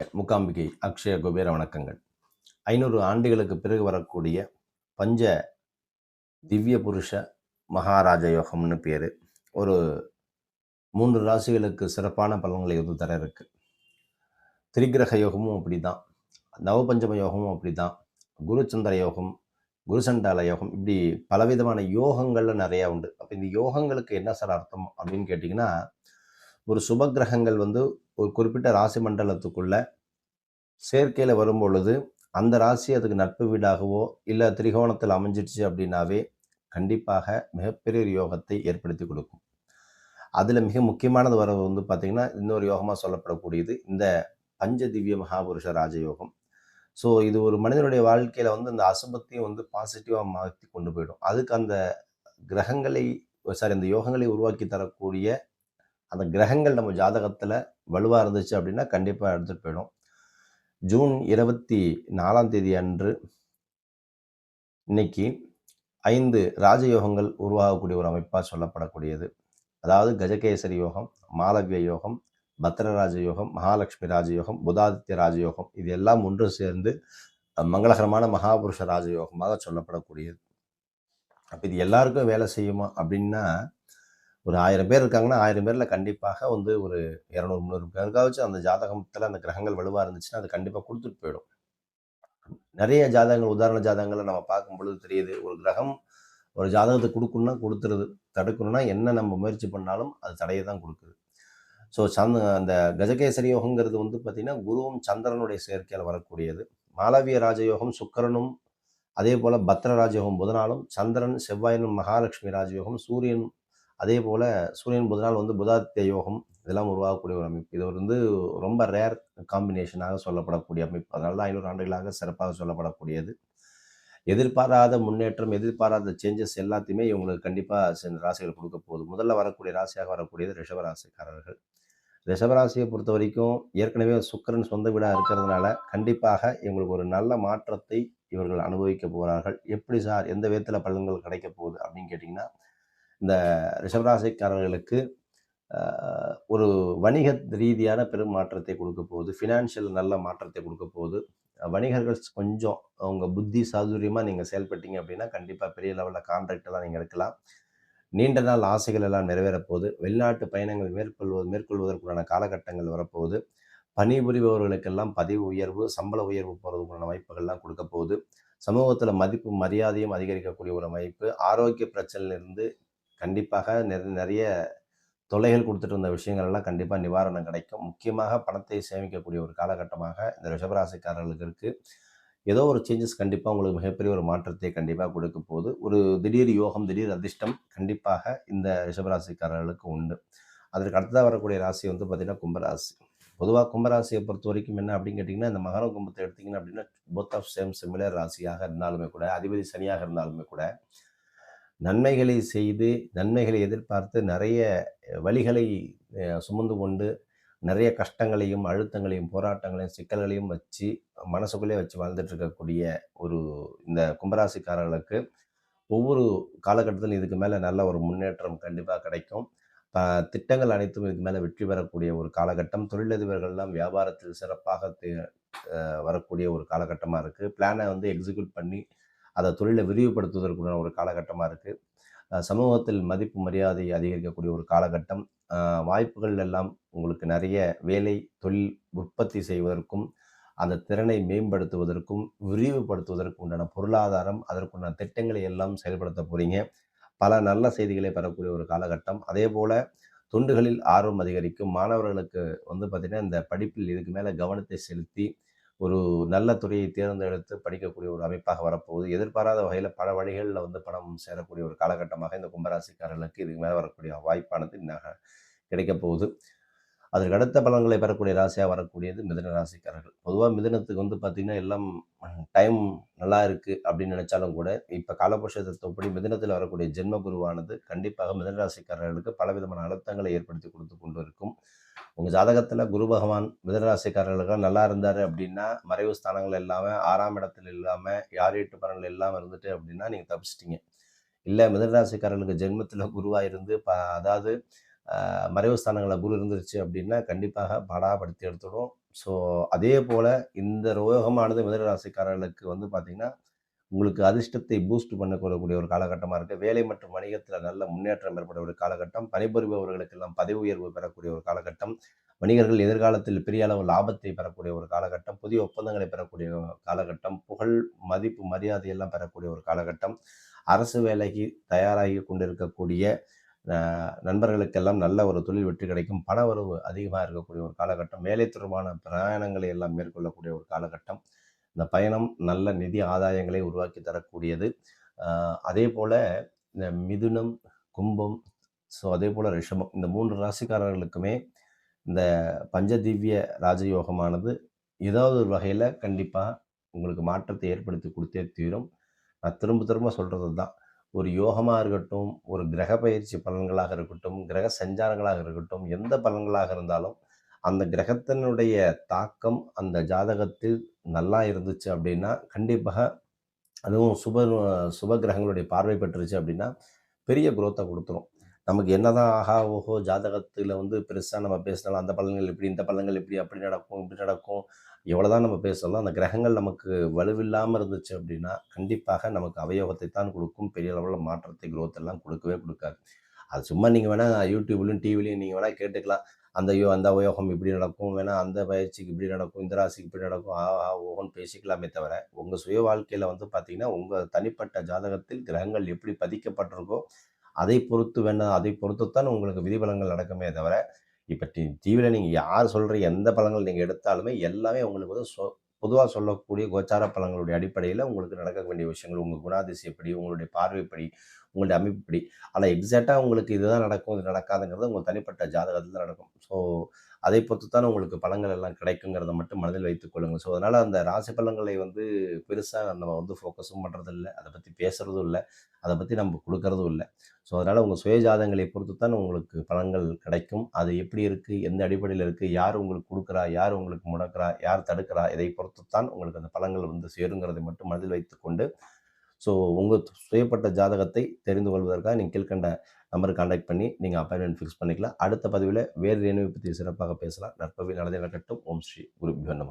முகாம்பிகை அக்ஷய குபேர வணக்கங்கள். ஐநூறு ஆண்டுகளுக்கு பிறகு வரக்கூடிய பஞ்ச திவ்ய புருஷ மகாராஜ யோகம்னு பேர். ஒரு மூன்று ராசிகளுக்கு சிறப்பான பலன்களை வந்து தர இருக்குது திரிகிரக யோகமும் அப்படி தான் நவபஞ்சம யோகமும் அப்படி தான் குருச்சந்திர யோகம் குருசண்டால யோகம் இப்படி பலவிதமான யோகங்கள்லாம் நிறையா உண்டு. அப்போ இந்த யோகங்களுக்கு என்ன சார் அர்த்தம் அப்படின்னு கேட்டிங்கன்னா ஒரு சுப கிரகங்கள் வந்து ஒரு குறிப்பிட்ட ராசி மண்டலத்துக்குள்ள சேர்க்கையில் வரும் பொழுது அந்த ராசி அதுக்கு நட்பு வீடாகவோ இல்லை திரிகோணத்தில் அமைஞ்சிடுச்சு அப்படின்னாவே கண்டிப்பாக மிகப்பெரிய ஒரு யோகத்தை ஏற்படுத்தி கொடுக்கும். அதில் மிக முக்கியமானது வர வந்து பார்த்திங்கன்னா இன்னொரு யோகமாக சொல்லப்படக்கூடியது இந்த பஞ்ச திவ்ய மகாபுருஷ ராஜயோகம். ஸோ இது ஒரு மனிதனுடைய வாழ்க்கையில் வந்து இந்த அசுபத்தையும் வந்து பாசிட்டிவாக மாற்றி கொண்டு போயிடும். அதுக்கு அந்த கிரகங்களை சாரி அந்த யோகங்களை உருவாக்கி தரக்கூடிய அந்த கிரகங்கள் நம்ம ஜாதகத்தில் வலுவாக இருந்துச்சு அப்படின்னா கண்டிப்பாக எடுத்துகிட்டு போயிடும். ஜூன் இருபத்தி நாலாம் தேதி அன்று இன்னைக்கு ஐந்து ராஜயோகங்கள் உருவாகக்கூடிய ஒரு அமைப்பாக சொல்லப்படக்கூடியது. அதாவது கஜகேசரி யோகம் மாலவிய யோகம் பத்ரராஜ யோகம் மகாலட்சுமி ராஜயோகம் புதாதித்ய ராஜயோகம் இது எல்லாம் ஒன்று சேர்ந்து மங்களகரமான மகாபுருஷ ராஜயோகமாக சொல்லப்படக்கூடியது. அப்போ இது எல்லாருக்கும் வேலை செய்யுமா அப்படின்னா ஒரு ஆயிரம் பேர் இருக்காங்கன்னா ஆயிரம் பேரில் கண்டிப்பாக வந்து ஒரு இரநூறு முந்நூறு பேருக்காச்சும் அந்த ஜாதகத்தில் அந்த கிரகங்கள் வலுவாக இருந்துச்சுன்னா அது கண்டிப்பாக கொடுத்துட்டு போயிடும். நிறைய ஜாதகங்கள் உதாரண ஜாதகங்களை நம்ம பார்க்கும் பொழுது தெரியுது ஒரு கிரகம் ஒரு ஜாதகத்தை கொடுக்கணும்னா கொடுத்துருது. தடுக்கணும்னா என்ன நம்ம முயற்சி பண்ணாலும் அது தடையை தான் கொடுக்குது. ஸோ சந்த அந்த கஜகேசரி யோகங்கிறது வந்து பார்த்திங்கன்னா குருவும் சந்திரனுடைய சேர்க்கையில் வரக்கூடியது. மாலவிய ராஜயோகம் சுக்கரனும் அதே போல் பத்ர ராஜயோகம் புதனாலும் சந்திரன் செவ்வாயனும் மகாலட்சுமி ராஜயோகம் சூரியன் அதே போல் சூரியன் புதனால் வந்து புதாத்திய யோகம் இதெல்லாம் உருவாகக்கூடிய ஒரு அமைப்பு. இது வந்து ரொம்ப ரேர் காம்பினேஷனாக சொல்லப்படக்கூடிய அமைப்பு. அதனால தான் ஐநூறு ஆண்டுகளாக சிறப்பாக சொல்லப்படக்கூடியது. எதிர்பாராத முன்னேற்றம் எதிர்பாராத சேஞ்சஸ் எல்லாத்தையுமே இவங்களுக்கு கண்டிப்பாக சில ராசிகள் கொடுக்க போகுது. முதல்ல வரக்கூடிய ராசியாக வரக்கூடியது ரிஷபராசிக்காரர்கள். ரிஷபராசியை பொறுத்த வரைக்கும் ஏற்கனவே சுக்கரன் சொந்த வீடாக இருக்கிறதுனால கண்டிப்பாக இவங்களுக்கு ஒரு நல்ல மாற்றத்தை இவர்கள் அனுபவிக்க போகிறார்கள் எப்படி சார்? எந்த விதத்தில் பலன்கள் கிடைக்க போகுது அப்படின்னு கேட்டிங்கன்னா இந்த ரிஷபராசிக்காரர்களுக்கு ஒரு வணிக ரீதியான பெரும் மாற்றத்தை கொடுக்க போகுது. ஃபினான்ஷியல் நல்ல மாற்றத்தை கொடுக்க போகுது. வணிகர்கள் கொஞ்சம் அவங்க புத்தி சாதுரியமாக நீங்கள் செயல்பட்டீங்க அப்படின்னா கண்டிப்பாக பெரிய லெவலில் கான்ட்ராக்ட் எல்லாம் நீங்கள் எடுக்கலாம். நீண்ட நாள் ஆசைகள் எல்லாம் நிறைவேறப்போகுது வெளிநாட்டு பயணங்கள் மேற்கொள்வது மேற்கொள்வதற்குண்டான காலகட்டங்கள் வரப்போகுது. பணிபுரிபவர்களுக்கெல்லாம் பதவி உயர்வு சம்பள உயர்வு போகிறதுக்குண்டான வாய்ப்புகள்லாம் கொடுக்க போகுது. சமூகத்தில் மதிப்பு மரியாதையும் அதிகரிக்கக்கூடிய ஒரு அமைப்பு. ஆரோக்கிய பிரச்சனையிலிருந்து கண்டிப்பாக நிறைய தொல்லைகள் கொடுத்துட்டு இருந்த விஷயங்கள் எல்லாம் கண்டிப்பாக நிவாரணம் கிடைக்கும். முக்கியமாக பணத்தை சேமிக்கக்கூடிய ஒரு காலகட்டமாக இந்த ரிஷபராசிக்காரர்களுக்கு இருக்குது ஏதோ ஒரு சேஞ்சஸ் கண்டிப்பாக உங்களுக்கு மிகப்பெரிய ஒரு மாற்றத்தை கண்டிப்பாக கொடுக்க போகுது. ஒரு திடீர் யோகம் திடீர் அதிர்ஷ்டம் கண்டிப்பாக இந்த ரிஷபராசிக்காரர்களுக்கு உண்டு. அதற்கு அடுத்ததாக வரக்கூடிய ராசி வந்து பார்த்திங்கன்னா கும்பராசி. பொதுவாக கும்பராசியை பொறுத்த வரைக்கும் என்ன அப்படின்னு கேட்டிங்கன்னா இந்த மகர கும்பத்தை எடுத்திங்கன்னா அப்படின்னா போத் ஆஃப் சேம் சிமிலர் ராசியாக இருந்தாலுமே கூட அதிபதி சனியாக இருந்தாலுமே கூட நன்மைகளை செய்து நன்மைகளை எதிர்பார்த்து நிறைய வழிகளை சுமந்து கொண்டு நிறைய கஷ்டங்களையும் அழுத்தங்களையும் போராட்டங்களையும் சிக்கல்களையும் வச்சு மனசுக்குள்ளே வச்சு வாழ்ந்துட்டு இருக்கக்கூடிய ஒரு இந்த கும்பராசிக்காரர்களுக்கு ஒவ்வொரு காலகட்டத்திலும் இதுக்கு மேலே நல்ல ஒரு முன்னேற்றம் கண்டிப்பாக கிடைக்கும். திட்டங்கள் அனைத்தும் இதுக்கு மேலே வெற்றி பெறக்கூடிய ஒரு காலகட்டம். தொழிலதிபர்கள்லாம் வியாபாரத்தில் சிறப்பாக வரக்கூடிய ஒரு காலகட்டமாக இருக்குது பிளானை வந்து எக்ஸிக்யூட் பண்ணி அதை தொழிலை விரிவுபடுத்துவதற்குள்ள ஒரு காலகட்டமாக இருக்குது சமூகத்தில் மதிப்பு மரியாதை அதிகரிக்கக்கூடிய ஒரு காலகட்டம். வாய்ப்புகள் எல்லாம் உங்களுக்கு நிறைய வேலை தொழில் உற்பத்தி செய்வதற்கும் அந்த திறனை மேம்படுத்துவதற்கும் விரிவுபடுத்துவதற்கு உண்டான பொருளாதாரம் அதற்குண்டான திட்டங்களை எல்லாம் செயல்படுத்த போகிறீங்க பல நல்ல செய்திகளை பெறக்கூடிய ஒரு காலகட்டம். அதே போல் தொண்டுகளில் ஆர்வம் அதிகரிக்கும் மாணவர்களுக்கு வந்து பார்த்திங்கன்னா இந்த படிப்பில் இதுக்கு மேலே கவனத்தை செலுத்தி ஒரு நல்ல துறையை தேர்ந்தெடுத்து படிக்கக்கூடிய ஒரு அமைப்பாக வரப்போகுது. எதிர்பாராத வகையில் பல வழிகளில் வந்து பணம் சேரக்கூடிய ஒரு காலகட்டமாக இந்த கும்பராசிக்காரர்களுக்கு இதுக்கு மேலே வரக்கூடிய வாய்ப்பானது கிடைக்கப் போகுது. அதற்கு அடுத்த பலன்களை பெறக்கூடிய ராசியாக வரக்கூடியது மிதன ராசிக்காரர்கள். பொதுவாக மிதனத்துக்கு வந்து பார்த்திங்கன்னா எல்லாம் டைம் நல்லா இருக்குது அப்படின்னு நினச்சாலும் கூட இப்போ காலபுருஷ தத்துவப்படி மிதனத்தில் வரக்கூடிய ஜென்ம குருவானது கண்டிப்பாக மிதன ராசிக்காரர்களுக்கு பலவிதமான அழுத்தங்களை ஏற்படுத்தி கொடுத்து கொண்டு இருக்கும். உங்கள் ஜாதகத்தில் குரு பகவான் மிதனராசிக்காரர்களுக்கு நல்லா இருந்தார் அப்படின்னா மறைவு ஸ்தானங்கள் இல்லாமல் ஆறாம் இடத்துல இல்லாமல் யார் எட்டு பலன்கள் இல்லாமல் இருந்துட்டு அப்படின்னா நீங்கள் தப்பிச்சிட்டிங்க. இல்லை மிதனராசிக்காரர்களுக்கு ஜென்மத்தில் குருவாக இருந்து ப அதாவது மறைவு ஸ்தானங்களில் குரு இருந்துருச்சு அப்படின்னா கண்டிப்பாக படாப்படுத்தி எடுத்துடும். ஸோ அதே போல் இந்த ரோகமானது மிதனராசிக்காரர்களுக்கு வந்து பார்த்திங்கன்னா உங்களுக்கு அதிர்ஷ்டத்தை பூஸ்ட் பண்ணக்கூடிய ஒரு காலகட்டமாக இருக்குது வேலை மற்றும் வணிகத்தில் நல்ல முன்னேற்றம் ஏற்பட ஒரு காலகட்டம். பணிபுரிபவர்களுக்கெல்லாம் பதவி உயர்வு பெறக்கூடிய ஒரு காலகட்டம். வணிகர்கள் எதிர்காலத்தில் பெரிய அளவு லாபத்தை பெறக்கூடிய ஒரு காலகட்டம். புதிய ஒப்பந்தங்களை பெறக்கூடிய காலகட்டம். புகழ் மதிப்பு மரியாதை எல்லாம் பெறக்கூடிய ஒரு காலகட்டம். அரசு வேலைக்கு தயாராகி கொண்டிருக்கக்கூடிய நண்பர்களுக்கெல்லாம் நல்ல ஒரு தொழில் வெற்றி கிடைக்கும். பண வரவு அதிகமாக இருக்கக்கூடிய ஒரு காலகட்டம். வேலை தொடர்பான பிரயாணங்களை எல்லாம் மேற்கொள்ளக்கூடிய ஒரு காலகட்டம். இந்த பயணம் நல்ல நிதி ஆதாயங்களை உருவாக்கி தரக்கூடியது. அதே போல் இந்த மிதுனம் கும்பம் ஸோ அதே போல் ரிஷபம் இந்த மூன்று ராசிக்காரர்களுக்குமே இந்த பஞ்சதிவ்ய ராஜயோகமானது ஏதாவது ஒரு வகையில் கண்டிப்பாக உங்களுக்கு மாற்றத்தை ஏற்படுத்தி கொடுத்தே தீரும். நான் திரும்ப திரும்ப சொல்கிறது தான் ஒரு யோகமாக இருக்கட்டும் ஒரு கிரக பயிற்சி பலன்களாக இருக்கட்டும் கிரக சஞ்சாரங்களாக இருக்கட்டும் எந்த பலன்களாக இருந்தாலும் அந்த கிரகத்தினுடைய தாக்கம் அந்த ஜாதகத்தில் நல்லா இருந்துச்சு அப்படின்னா கண்டிப்பாக அதுவும் சுப சுப கிரகங்களுடைய பார்வை பெற்றுச்சு அப்படின்னா பெரிய குரோத்தை கொடுத்துரும். நமக்கு என்னதான் ஆஹா ஓஹோ ஜாதகத்தில் வந்து பெருசாக நம்ம பேசினாலும் அந்த பலன்கள் இப்படி இந்த பலன்கள் இப்படி அப்படி நடக்கும் இப்படி நடக்கும். எவ்வளோதான் நம்ம பேசலாம் அந்த கிரகங்கள் நமக்கு வலுவில்லாமல் இருந்துச்சு அப்படின்னா கண்டிப்பாக நமக்கு அவயோகத்தை தான் கொடுக்கும். பெரிய அளவில் மாற்றத்தை குரோத் எல்லாம் கொடுக்கவே கொடுக்காது. அது சும்மா நீங்கள் வேணால் யூடியூப்லையும் டிவிலையும் நீங்கள் வேணால் கேட்டுக்கலாம். அந்த யோ அந்த யோகம் இப்படி நடக்கும் வேணால் அந்த பயிற்சிக்கு இப்படி நடக்கும் இந்த ராசிக்கு இப்படி நடக்கும் ஆ ஆ ஓகோன்னு பேசிக்கலாமே தவிர உங்கள் சுய வாழ்க்கையில் வந்து பார்த்தீங்கன்னா உங்கள் தனிப்பட்ட ஜாதகத்தில் கிரகங்கள் எப்படி பதிக்கப்பட்டிருக்கோ அதை பொறுத்து வேணால் அதை பொறுத்துத்தான் உங்களுக்கு விதிபலங்கள் நடக்குமே தவிர இப்போ டி டிவியில் நீங்கள் யார் சொல்கிற எந்த பலங்கள் நீங்கள் எடுத்தாலுமே எல்லாமே உங்களுக்கு வந்து சொ பொதுவாக சொல்லக்கூடிய கோச்சார பலங்களுடைய அடிப்படையில் உங்களுக்கு நடக்க வேண்டிய விஷயங்கள் உங்கள் குணாதிசயப்படி உங்களுடைய பார்வைப்படி உங்களுடைய அமைப்புப்படி. ஆனால் எக்ஸாக்டாக உங்களுக்கு இதுதான் நடக்கும் இது நடக்காதுங்கிறது உங்கள் தனிப்பட்ட ஜாதகத்தில் தான் நடக்கும். ஸோ அதை பொறுத்து தான் உங்களுக்கு பழங்கள் எல்லாம் கிடைக்குங்கிறத மட்டும் மனதில் வைத்துக் கொள்ளுங்கள். ஸோ அதனால் அந்த ராசி பழங்களை வந்து பெருசாக நம்ம வந்து ஃபோக்கஸும் பண்ணுறதில்ல அதை பற்றி பேசுகிறதும் இல்லை. அதை பற்றி நம்ம கொடுக்கறதும் இல்லை. ஸோ அதனால் உங்கள் சுய ஜாதகங்களை பொறுத்து தான் உங்களுக்கு பலன்கள் கிடைக்கும். அது எப்படி இருக்குது எந்த அடிப்படையில் இருக்குது யார் உங்களுக்கு கொடுக்குறா? யார் உங்களுக்கு முடக்கிறா? யார் தடுக்கிறா? இதை பொறுத்து தான் உங்களுக்கு அந்த பலன்கள் வந்து சேருங்கிறதை மட்டும் மனதில் வைத்துக்கொண்டு ஸோ உங்கள் சுயப்பட்ட ஜாதகத்தை தெரிந்து கொள்வதற்காக நீங்கள் கீழ்கண்ட நம்பர் காண்டாக்ட் பண்ணி நீங்கள் அப்பாயின்மெண்ட் ஃபிக்ஸ் பண்ணிக்கலாம். அடுத்த பதிவில் வேறு ரேணுவை பற்றி சிறப்பாக பேசலாம். நற்பவி நடந்தே நடக்கட்டும். ஓம் ஸ்ரீ குரு நம.